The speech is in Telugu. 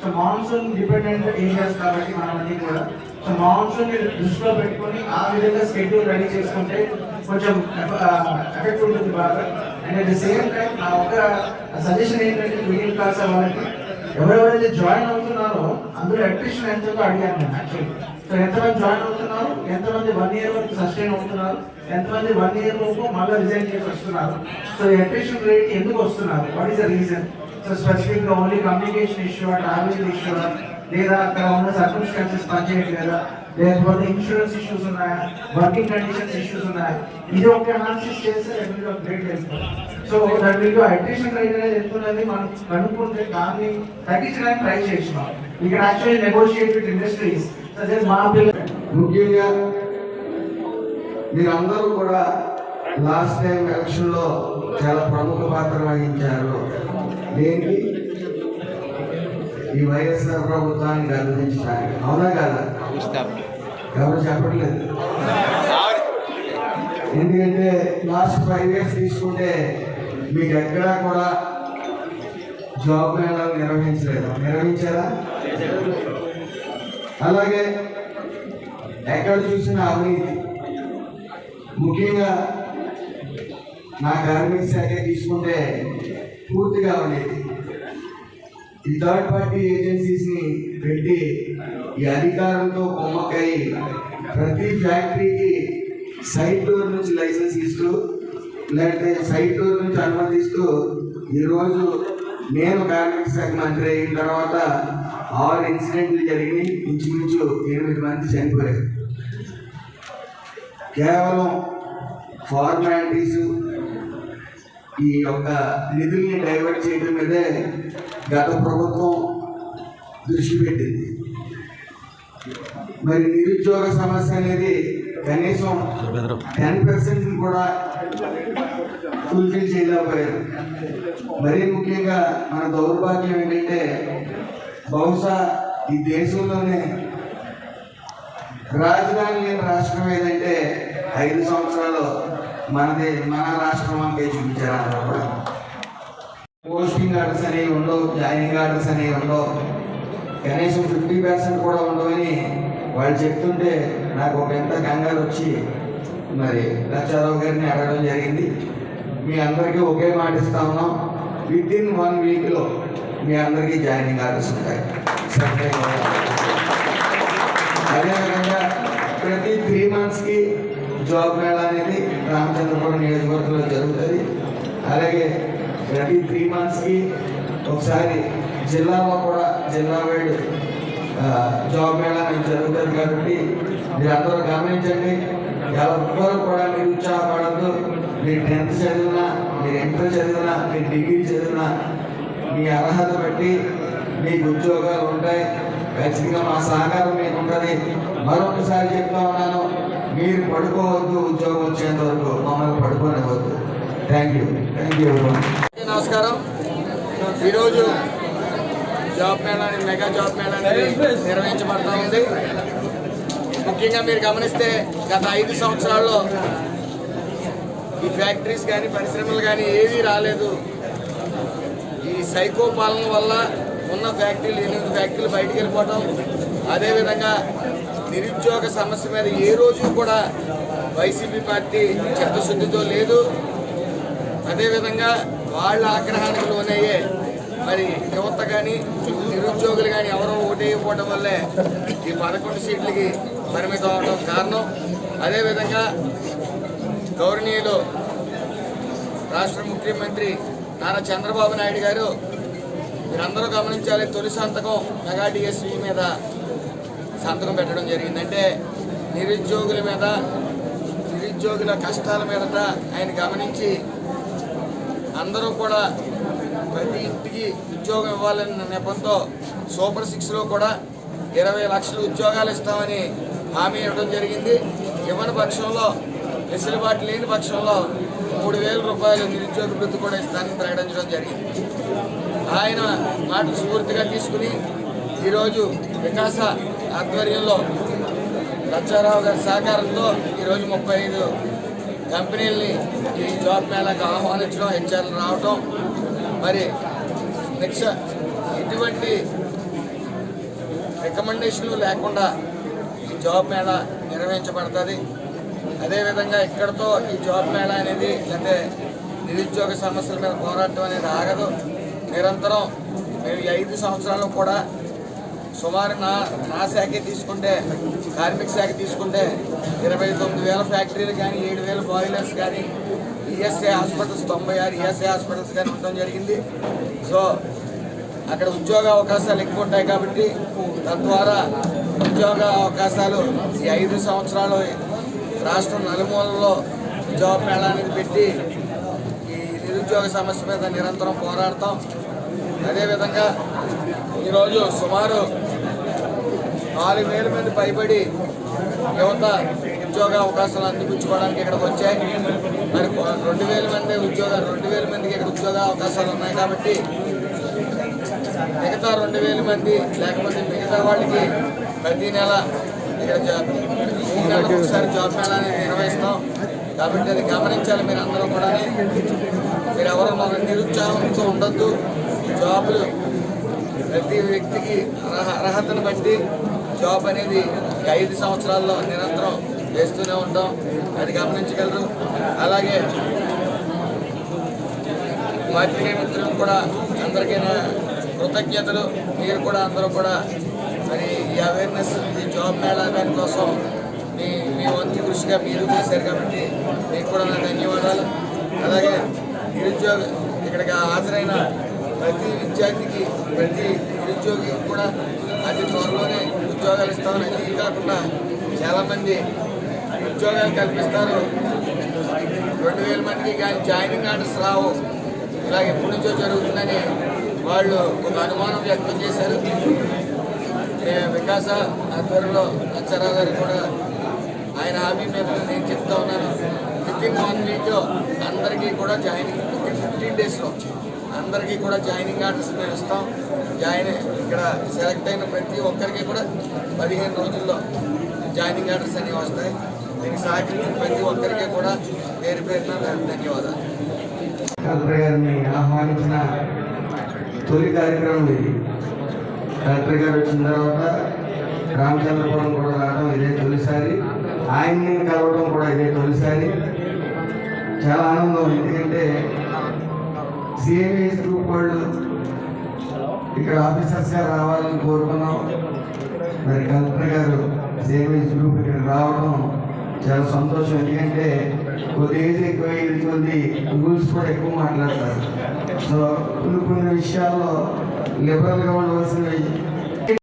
సో మాన్సూన్ డిపెండెంట్ ఏరియాస్ కాబట్టి మనమన్నీ కూడా. సో మాన్సూన్ దృష్టిలో పెట్టుకొని ఆ విధంగా షెడ్యూల్ రెడీ చేసుకుంటే కొంచెం ఎఫెక్ట్ ఉంటుంది బాగా. And at the same time నా ఒక సజెషన్ ఏంటంటే మిడిల్ క్లాస్ వాళ్ళకి ఎవరెవరైతే జాయిన్ అవుతున్నారో అందులో అట్రిషన్ ఎంతగా అడిగాను నేను యాక్చువల్లీ సో ఎంతమంది జాయిన్ అవుతున్నారు? ఎంతమంది వన్ ఇయర్ వరకు సస్టైన్ అవుతున్నారు? ఎంతమంది వన్ ఇయర్ లోపు మళ్ళీ రిజైన్ చేసి వస్తున్నారు? సో అట్రిషన్ రేట్ ఎందుకు వస్తున్నారు? What is the reason so స్పెసిఫిక్గా only communication issue travelling issue లేదా అక్కడ ఉన్న సర్కమ్స్టాన్సెస్ పనిచేయట్లేదా? లేకపోతే ఇన్సూరెన్స్ ఇష్యూస్ ఉన్నాయా? వర్కింగ్ కండిషన్స్ ఇష్యూస్ ఉన్నాయా? ఇది ఒక అనాలిసిస్ చేస్తే great help so that will attrition rate అనేది ఎంత ఉన్నది? మనం కనుక్కుంటే దాన్ని తగ్గించడానికి ట్రై చేసినాం. ఇక్కడ యాక్చువల్లీ నెగోషియేట్ విత్ ఇండస్ట్రీస్ అదే మా పిల్లలు ముఖ్యంగా మీరందరూ కూడా లాస్ట్ టైం ఎలక్షన్లో చాలా ప్రముఖ పాత్ర వహించారు. దేనికి? ఈ వైఎస్ఆర్ ప్రభుత్వాన్ని గర్వించడానికి అవునా కాదా? ఎవరు చెప్పట్లేదు? ఎందుకంటే లాస్ట్ ఫైవ్ ఇయర్స్ తీసుకుంటే మీకు ఎక్కడా కూడా జాబ్ మేళాలు నిర్వహించలేదు? నిర్వహించారా? అలాగే ఎక్కడ చూసినా అవినీతి. ముఖ్యంగా నా కార్మిక శాఖ తీసుకుంటే పూర్తిగా అవినీతి. ఈ థర్డ్ పార్టీ ఏజెన్సీస్ని పెట్టి ఈ అధికారంతో కొమ్మక్కై ప్రతి ఫ్యాక్టరీకి సైట్ డోర్ నుంచి లైసెన్స్ ఇస్తూ లేకపోతే సైట్ నుంచి అనుమతిస్తూ ఈరోజు నేను కార్మిక శాఖ మంత్రి అయిన తర్వాత ఆరు ఇన్సిడెంట్లు జరిగినాయి. ఇంచుమించు ఎనిమిది మంది చనిపోయారు. కేవలం ఫార్మాలిటీస్ ఈ యొక్క నిధుల్ని డైవర్ట్ చేయడం మీదే గత ప్రభుత్వం దృష్టి పెట్టింది. మరి నిరుద్యోగ సమస్య అనేది కనీసం టెన్ పర్సెంట్ కూడా ఫుల్ఫిల్ చేయలేకపోయారు. మరీ ముఖ్యంగా మన దౌర్భాగ్యం ఏంటంటే బహుశా ఈ దేశంలోనే రాజధాని లేని రాష్ట్రం ఏదంటే ఐదు సంవత్సరాలు మనది మన రాష్ట్రం అంకే చూపించారు అందరూ కూడా. పోస్టింగ్ ఆర్డర్స్ అనేవి ఉండవు జాయినింగ్ ఆర్డర్స్ అనేవి ఉండవు. కనీసం ఫిఫ్టీ పర్సెంట్ కూడా ఉండవని వాళ్ళు చెప్తుంటే నాకు ఒక ఎంత కంగారు వచ్చి మరి లచ్చారావు గారిని అడగడం జరిగింది. మీ అందరికీ ఒకే మాట ఇస్తా ఉన్నాం. విత్ ఇన్ వన్ వీక్లో మీ అందరికీ జాయినింగ్ ఆర్డర్స్ ఉంటాయి. అదేవిధంగా ప్రతి త్రీ మంత్స్కి జాబ్ మేళా అనేది రామచంద్రపురం నియోజకవర్గంలో జరుగుతుంది. అలాగే ప్రతి త్రీ మంత్స్కి ఒకసారి జిల్లాలో కూడా జిల్లా వైడ్ జాబ్ మేళా మీరు జరుగుతుంది కాబట్టి మీరు అందరూ గమనించండి. ఎవరు కూడా మీరు ఉత్సాహపడద్దు. మీరు టెన్త్ చదివినా మీరు ఇంటర్ చదివినా మీరు డిగ్రీ చదివినా మీ అర్హత బట్టి మీకు ఉద్యోగాలు ఉంటాయి. ఖచ్చితంగా మా సహకారం మీకు ఉంటుంది. మరొకసారి చెప్తా ఉన్నాను మీరు పడుకోవద్దు ఉద్యోగం వచ్చేంత వరకు. మమ్మల్ని పడుకోనివ్వద్దు. థ్యాంక్ యూ థ్యాంక్ యూ నమస్కారం. ఈరోజు job mela mega job mela అనేది నిర్వహించబడతా ఉంది. ముఖ్యంగా మీరు గమనిస్తే గత ఐదు సంవత్సరాల్లో ఈ ఫ్యాక్టరీస్ కానీ పరిశ్రమలు కానీ ఏవీ రాలేదు. ఈ సైకో పాలన వల్ల ఉన్న ఫ్యాక్టరీలు ఎనిమిది ఫ్యాక్టరీలు బయటికి వెళ్ళిపోవటం అదేవిధంగా నిరుద్యోగ సమస్య మీద ఏ రోజు కూడా వైసీపీ పార్టీ చిత్తశుద్ధితో లేదు. అదేవిధంగా వాళ్ళ ఆగ్రహానికి లోనయ్యే మరి యువత కానీ నిరుద్యోగులు కానీ ఎవరో ఓటేయకపోవడం వల్లే ఈ పదకొండు సీట్లకి పరిమితం అవడం కారణం. అదేవిధంగా గౌరవనీయులు రాష్ట్ర ముఖ్యమంత్రి నారా చంద్రబాబు నాయుడు గారు మీరందరూ గమనించాలి తొలి సంతకం మెగా డిఎస్పీ మీద సంతకం పెట్టడం జరిగింది అంటే నిరుద్యోగుల మీద నిరుద్యోగుల కష్టాల మీదట ఆయన గమనించి అందరూ కూడా ప్రతి ఇంటికి ఉద్యోగం ఇవ్వాలన్న నెపంతో సూపర్ సిక్స్లో కూడా ఇరవై లక్షల ఉద్యోగాలు ఇస్తామని హామీ ఇవ్వడం జరిగింది. ఇవ్వని పక్షంలో వెసులుబాటు లేని పక్షంలో మూడు వేల రూపాయలు నిరుద్యోగ వృత్తి కూడా ఇస్తానని ప్రకటించడం జరిగింది. ఆయన మాటలు స్ఫూర్తిగా తీసుకుని ఈరోజు వికాస ఆధ్వర్యంలో లచ్చారావు గారి సహకారంతో ఈరోజు ముప్పై ఐదు కంపెనీలని ఈ జాబ్ మేళకు ఆహ్వానించడం హెచ్ఆర్లు రావటం మరి నెక్స్ట్ ఎటువంటి రికమెండేషన్లు లేకుండా ఈ జాబ్ మేళా నిర్వహించబడుతుంది. అదేవిధంగా ఇక్కడతో ఈ జాబ్ మేళా అనేది లేకపోతే నిరుద్యోగ సమస్యల మీద పోరాటం అనేది ఆగదు. నిరంతరం మేము ఈ ఐదు సంవత్సరాలు కూడా సుమారు నా నా శాఖే తీసుకుంటే కార్మిక శాఖ తీసుకుంటే ఇరవై తొమ్మిది వేల ఫ్యాక్టరీలు కానీ ఏడు వేల బాయిలర్స్ కానీ ఈఎస్ఐ హాస్పిటల్స్ తొంభై ఆరు ఈఎస్ఐ హాస్పిటల్స్ కానీ ఉండడం జరిగింది. సో అక్కడ ఉద్యోగ అవకాశాలు ఎక్కువ ఉంటాయి కాబట్టి తద్వారా ఉద్యోగ అవకాశాలు ఈ ఐదు సంవత్సరాలు రాష్ట్రం నలుమూలలో జాబ్ మేళా అనేది పెట్టి ఈ నిరుద్యోగ సమస్య మీద నిరంతరం పోరాడతాం. అదేవిధంగా ఈరోజు సుమారు నాలుగు వేల మంది పైబడి యువత ఉద్యోగ అవకాశాలు అందిపుచ్చుకోవడానికి ఇక్కడికి వచ్చాయి. మరి రెండు వేల మంది ఉద్యోగ రెండు వేల మందికి ఇక్కడ ఉద్యోగ అవకాశాలు ఉన్నాయి కాబట్టి మిగతా రెండు వేల మంది లేకపోతే మిగతా వాళ్ళకి ప్రతి నెల ఇక్కడ జాబ్ మూడు నెలలకు ఒకసారి జాబ్ మేళాన్ని నిర్వహిస్తాం. కాబట్టి అది గమనించాలి మీరు అందరూ కూడా మీరు ఎవరు మన నిరుత్సాహంతో ఉండొద్దు. జాబులు ప్రతి వ్యక్తికి అర్హతను బట్టి జాబ్ అనేది ఐదు సంవత్సరాల్లో నిరంతరం వేస్తూనే ఉంటాం. అది గమనించగలరు. అలాగే పాత్రికేయ మిత్రులకు కూడా అందరికైనా కృతజ్ఞతలు. మీరు కూడా అందరూ కూడా మరి ఈ అవేర్నెస్ ఈ జాబ్ మేళా దానికోసం మీ మీ వంతు కృషిగా మీరు చేశారు కాబట్టి మీకు కూడా నా ధన్యవాదాలు. అలాగే నిరుద్యోగ ఇక్కడికి హాజరైన ప్రతి విద్యార్థికి ప్రతి నిరుద్యోగికి కూడా అతి త్వరలోనే ఉద్యోగాలు ఇస్తామని ఇది కాకుండా చాలామంది ఉద్యోగాలు కల్పిస్తారు. రెండు వేల మందికి కానీ జాయినింగ్ ఆర్డర్స్ రావు. ఇలాగ ఎప్పటి నుంచో జరుగుతుందని వాళ్ళు ఒక అనుమానం వ్యక్తం చేశారు. వికాస ఆధ్వర్యంలో అచ్చారావు గారు కూడా ఆయన హామీ మీద నేను చెప్తా ఉన్నాను. విత్ ఇన్ వన్ వీక్లో అందరికీ కూడా జాయినింగ్ ఫిఫ్టీన్ డేస్లో. అందరికీ కూడా జాయినింగ్ ఆర్డర్స్ మేము ఇస్తాం. జాయిన్ ఇక్కడ సెలెక్ట్ అయిన ప్రతి ఒక్కరికి కూడా పదిహేను రోజుల్లో జాయినింగ్ ఆర్డర్స్ అనేవి వస్తాయి. దీనికి సహకరించిన ప్రతి ఒక్కరికి కూడా పేరు పేరున ధన్యవాదాలు. కలెక్టర్ గారిని ఆహ్వానించిన తొలి కార్యక్రమం ఇది. కలెక్టర్ గారు వచ్చిన తర్వాత రామచంద్రపురం కూడా రావడం ఇదే తొలిసారి. ఆయన్ని కలవడం కూడా ఇదే తొలిసారి. చాలా ఆనందం ఎందుకంటే సిఎంఎస్ గ్రూప్ వాళ్ళు ఇక్కడ ఆఫీసర్స్గా రావాలని కోరుకున్నాం. మరి కలెక్టర్ గారు సిఎంఎస్ గ్రూప్ ఇక్కడ రావడం చాలా సంతోషం. ఎందుకంటే కొద్ది ఏజ్ ఎక్కువ కొద్ది రూల్స్ కూడా ఎక్కువ మాట్లాడతారు. సో కొన్ని కొన్ని విషయాల్లో లిబరల్గా ఉండవలసినవి